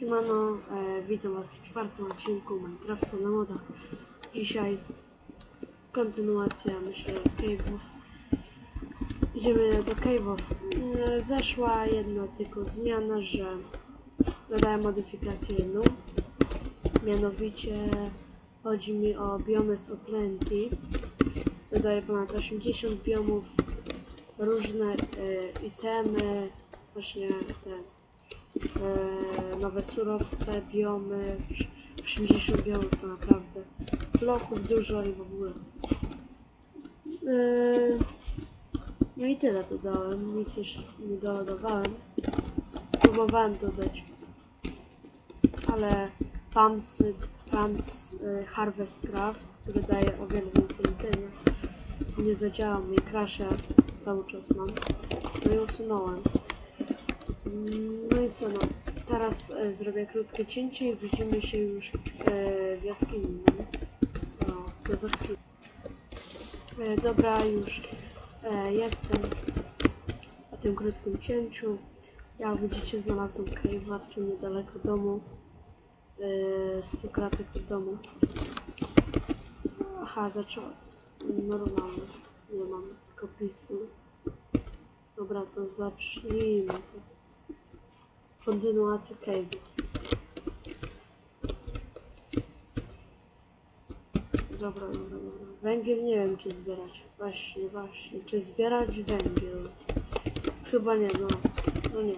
Siemano, e, witam was w czwartym odcinku Minecrafta na modach. Dzisiaj kontynuacja, myślę, cave'ów. Idziemy do cave'ów. E, Zeszła jedna tylko zmiana, że dodałem modyfikację jedną. Mianowicie chodzi mi o biomy z Oplenty. Dodaję ponad 80 biomów, różne e, itemy, właśnie te e, nowe surowce, biomy, 80 biomów to naprawdę bloków dużo i w ogóle. E, no i tyle dodałem, nic jeszcze nie dodawałem. Próbowałem dodać, ale Pams, Pams e, Harvest Craft, który daje o wiele więcej jedzenia, nie zadziałał mi, crasha cały czas mam, no i usunąłem. Mm, No i co no, teraz e, zrobię krótkie cięcie i widzimy się już e, w jaskini. No, to za. E, dobra, już e, jestem po tym krótkim cięciu. Jak widzicie, znalazłem cave'a tu niedaleko domu. E, 100 kratek od domu. Aha, zacząłem. Normalnie. Nie mam tylko pistol. Dobra, to zacznijmy. Kontynuacja cave'u. Dobra, dobra, dobra. Węgiel nie wiem czy zbierać. Właśnie, właśnie. Czy zbierać węgiel? Chyba nie, no. No nie.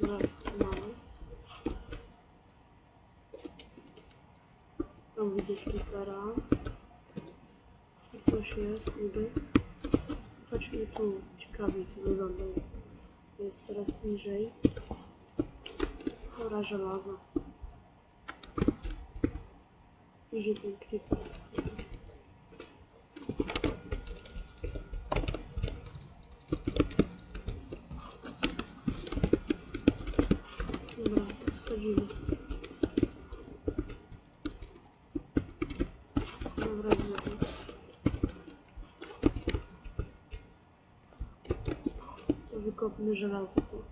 Zaraz tu mamy. Tam widzę creepera. Tu coś jest niby. Chodźmy tu. Ciekawie to wygląda. Jest coraz niżej. Chora żelaza. Idzie ten creeper. Dobra, wstawimy. Dobra, znowu. To wykopmy żelazo tu.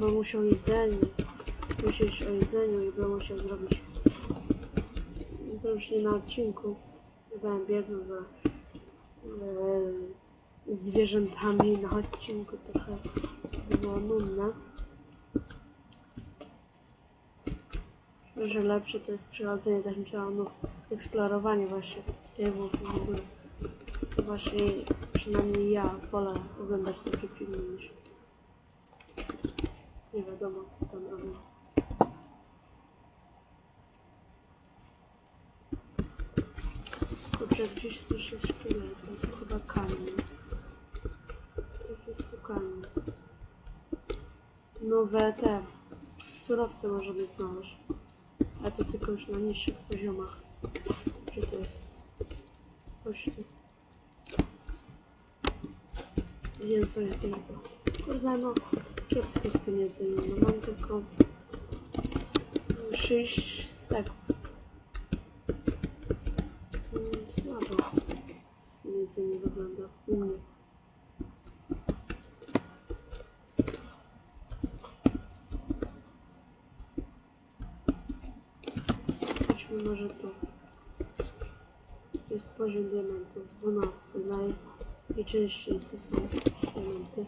Bo musiał jedzenie. Myśleć o jedzeniu i bo musiał zrobić. To już nie na odcinku. Chyba biegnę za e, zwierzętami na odcinku trochę by było nudne. Że lepsze to jest przechodzenie takich terenów, eksplorowanie właśnie cave'ów i w ogóle. Właśnie przynajmniej ja wolę oglądać takie filmy niż nie wiadomo co tam robią. Kurczę, gdzieś słyszę szkielety, to chyba kamień. To jest tu kamień. Nowe te surowce możemy znaleźć. A to tylko już na niższych poziomach. Gdzie to jest? Chodź jest tylko. Kurde no, kiepskie z tym jedzeniem. No mam tylko 6 steków. Mm, Słabo jedzeniem wygląda u mnie. Chodźmy może tu. Jest poziom diamentów 12. Naj, najczęściej to są diamenty.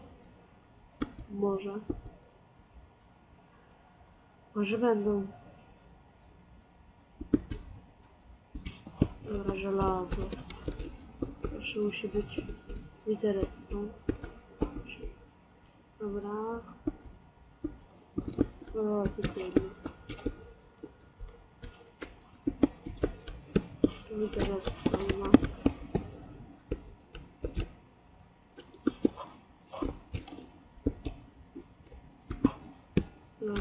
Może. Może będą. Dobra, żelazo. Proszę musi być. Widzę redstone. Dobra. O, tylko jedno. Tu Widzę. No. No,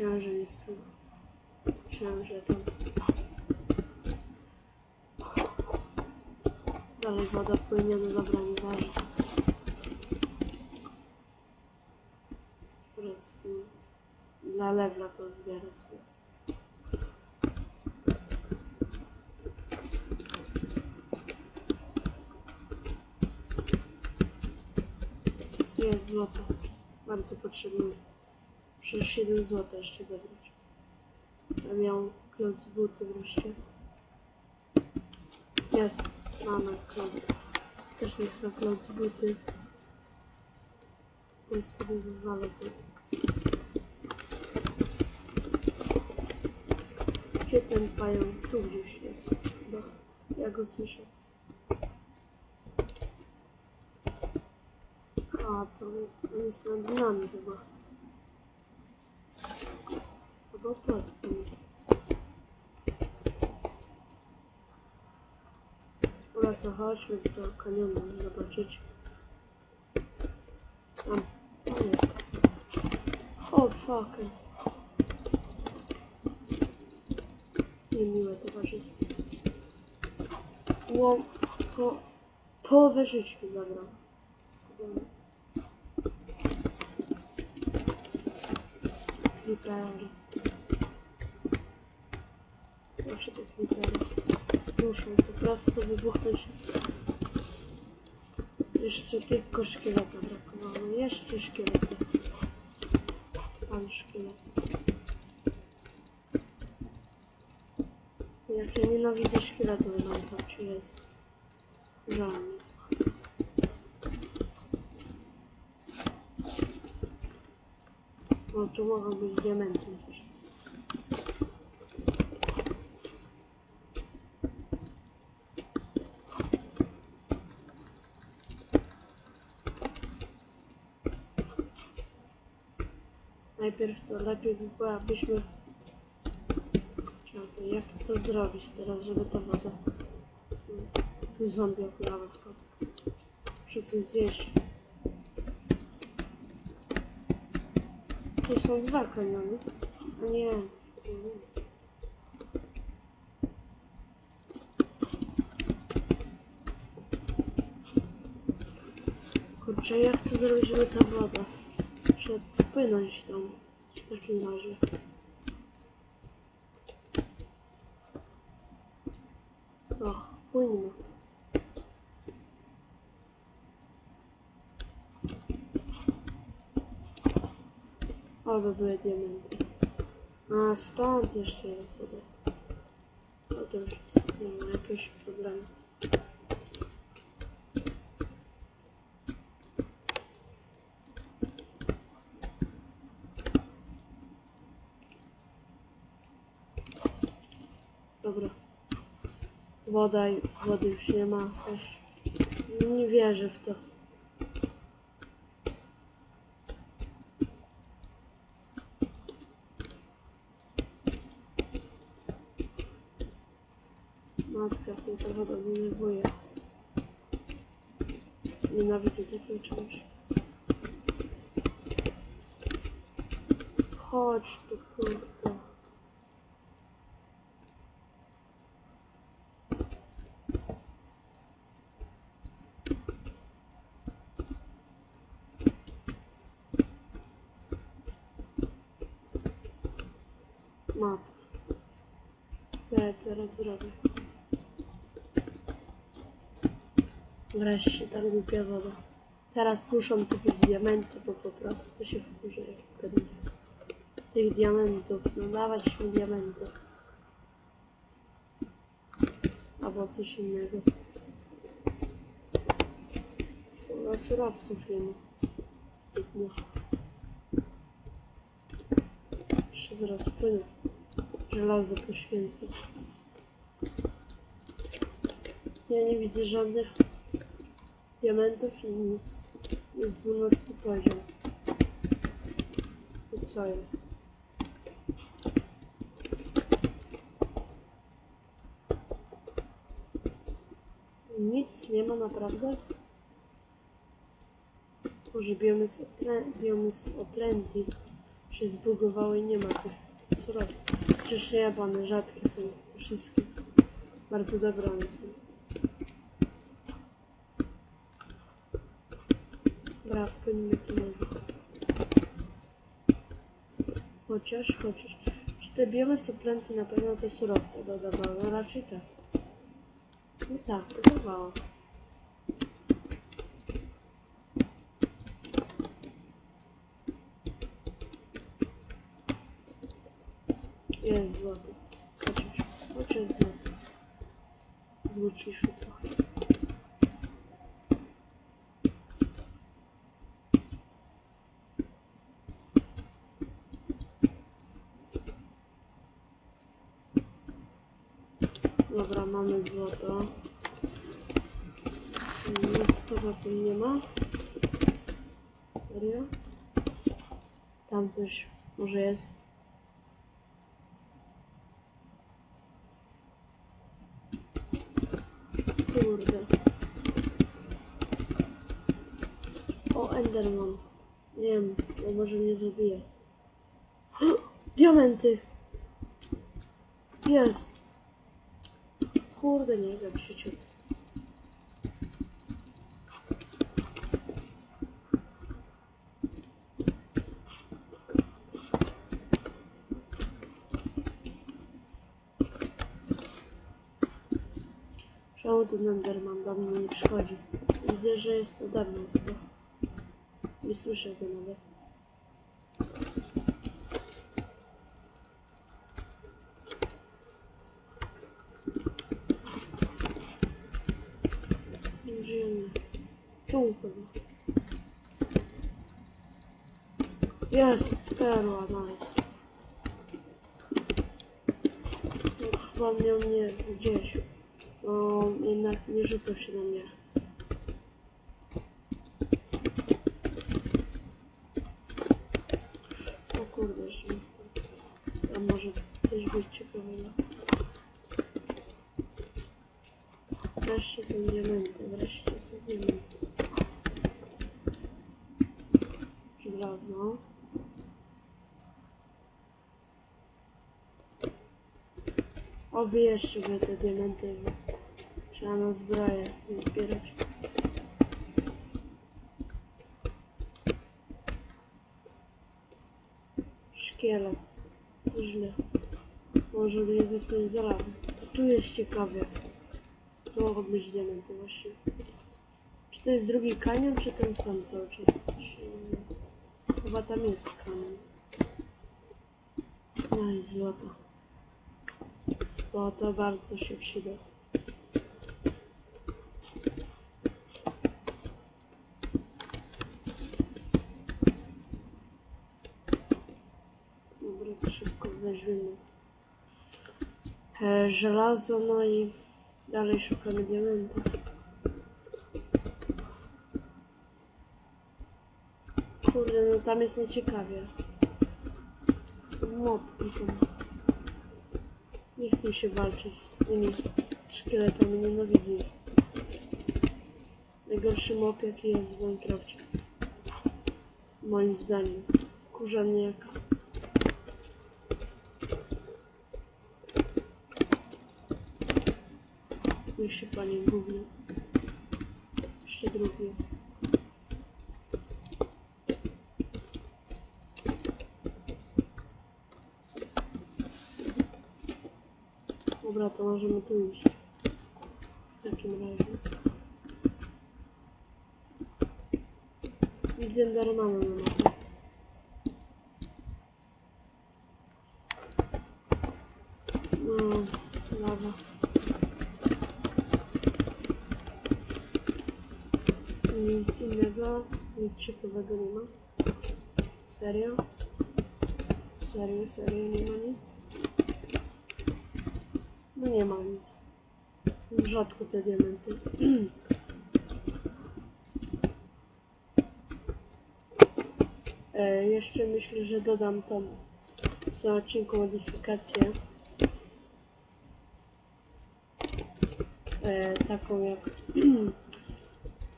myślałem, że nie spróbuję. Myślałem, że. Dalej woda płynie, no dobra, nie ważne. Redstone. Dla to zbiorę sobie. Jest złoto. Bardzo potrzebne jest. Przecież 7 złota jeszcze zabrać. Ja miał kloc buty wreszcie. Jest. Mamy kloc. Też jest na buty. To jest sobie wywalę to. Gdzie ten pająk? Tu gdzieś jest. Chyba. Ja go słyszę. A, to jest nad nami chyba. Dobra, to chodźmy do kanionu zobaczyć. Tam. O, jest. O, fuck. Niemiłe towarzystwo. Ło, po, połowę żyć mi zabrał. Skupiony. Creepery. Zawsze te creepery. Muszą po prostu wybuchnąć. Jeszcze tylko szkieleta brakowało. Jeszcze szkielety. Pan szkielet. Jak ja nienawidzę szkieletów na to jest. Żalnie. No tu mogą być diamenty. też. Najpierw to lepiej by było, abyśmy... Czekaj, jak to zrobić teraz, żeby ta woda... Zombie okulała wpadł. Muszę coś zjeść. Tu są dwa kaniony. Nie. Kurczę, jak to zrobić, żeby ta woda? Trzeba wpłynąć tam w takim razie. O, płynie. Oby były diamenty. A stąd jeszcze jest woda. No to już jest, nie ma jakiegoś problemu. Dobra. Woda wody już nie ma też. Nie wierzę w to. Matka, mnie ta woda denerwuje. Nienawidzę takiego czegoś. Chodź tu, kurde. Matka. Co ja teraz zrobię? Wreszcie ta głupia woda. Teraz muszą kupić diamenty, bo po prostu się wkurzę jak będzie. Tych diamentów, no dawać mi diamenty. Albo coś innego. No surowców. Biednie. Jeszcze zaraz płynę. Żelazo poświęcę. Ja nie widzę żadnych diamentów i nic. Jest 12 poziom. I co jest? Nic nie ma naprawdę? Może oplę- biomys oplęty się zbugowały i nie ma tych surowców. Przecież jebane, rzadkie są wszystkie. Bardzo dobre one są. Dobra, wpłynimy tu. Chociaż, chociaż. Czy te biomy suplenty na pewno te surowce dodawały? Raczej tak. No tak, dodawało. Jest złoty. Chociaż, chociaż złoty. Złociszu trochę. Dobra, mamy złoto. Nic poza tym nie ma. Serio? Tam coś może jest. Kurde. O, Enderman. Nie wiem, bo może mnie zabije. Diamenty! Jest! Kurde, nie wiem, życiu. Czemu ten Enderman do mnie nie przychodzi? Widzę, że jest ode mną chyba. Nie słyszę go nawet. Jest! Perła, nice. Chyba mnie gdzieś. No, jednak nie rzucał się na mnie. O kurde, jeszcze nie chcę. Tam może coś ciekawego. Wreszcie są diamenty, wreszcie są diamenty. Żelazo. Oby jeszcze by te diamenty trzeba na zbroję zbierać. Szkielet. Źle. Może mnie zepchnąć za lawę. Tu jest ciekawie. Tu mogą być diamenty właśnie. Czy to jest drugi kanion, czy ten sam cały czas? Chyba tam jest kanion. No i złoto. Złoto bardzo się przyda. Dobra, to szybko weźmiemy. E, żelazo, no i dalej szukamy diamentów. Kurde, no tam jest nieciekawie. Są mopki tam. Nie chcę się walczyć z tymi szkieletami, nienawidzę ich. Najgorszy mop jaki jest w Minecrafcie. Moim zdaniem. Wkurza mnie jak... Niech się panie gówno. Jeszcze drugi jest. Dobra, to możemy tu iść. W takim razie. Widzę Endermana na mapie. No, lawa. Nic innego, nic ciekawego nie ma. Serio? Serio, serio, nie ma nic? No nie ma nic. Rzadko te diamenty. e, jeszcze myślę, że dodam tą tym odcinku modyfikację. E, taką jak...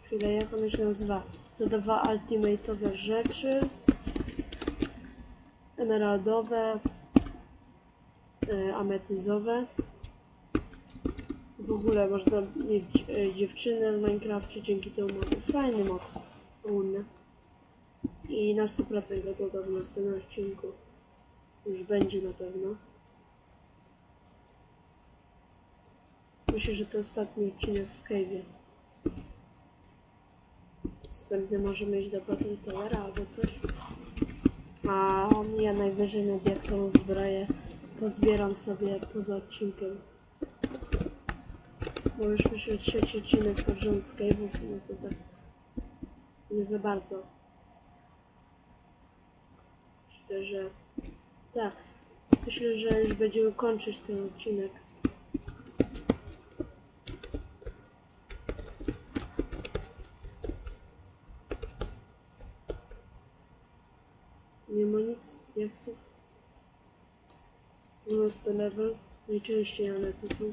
Chwilę, jak ona się nazywa? Dodawała ultimate'owe rzeczy. Emeraldowe. E, ametyzowe. W ogóle można mieć e, dziewczynę w Minecrafcie dzięki temu modu. Fajny mod ogólny. I na 100% go dodam w następnym odcinku. Już będzie na pewno. Myślę, że to ostatni odcinek w Cave'ie. Następny możemy iść do Battle albo coś. A ja najwyżej na diaksową zbroję pozbieram sobie poza odcinkiem. Bo już myślę trzeci odcinek pod rząd cave'ów, no to tak nie za bardzo. Myślę, że tak. Myślę, że już będziemy kończyć ten odcinek. Nie ma nic, jaksów. 12 level. Najczęściej one tu są.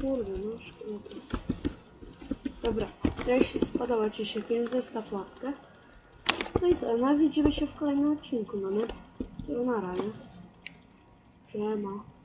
Kurde, no szkoda. Dobra, jeśli spodobał Ci się film, zostaw łapkę. No i co, no widzimy się w kolejnym odcinku, no nie? To na razie. Iya.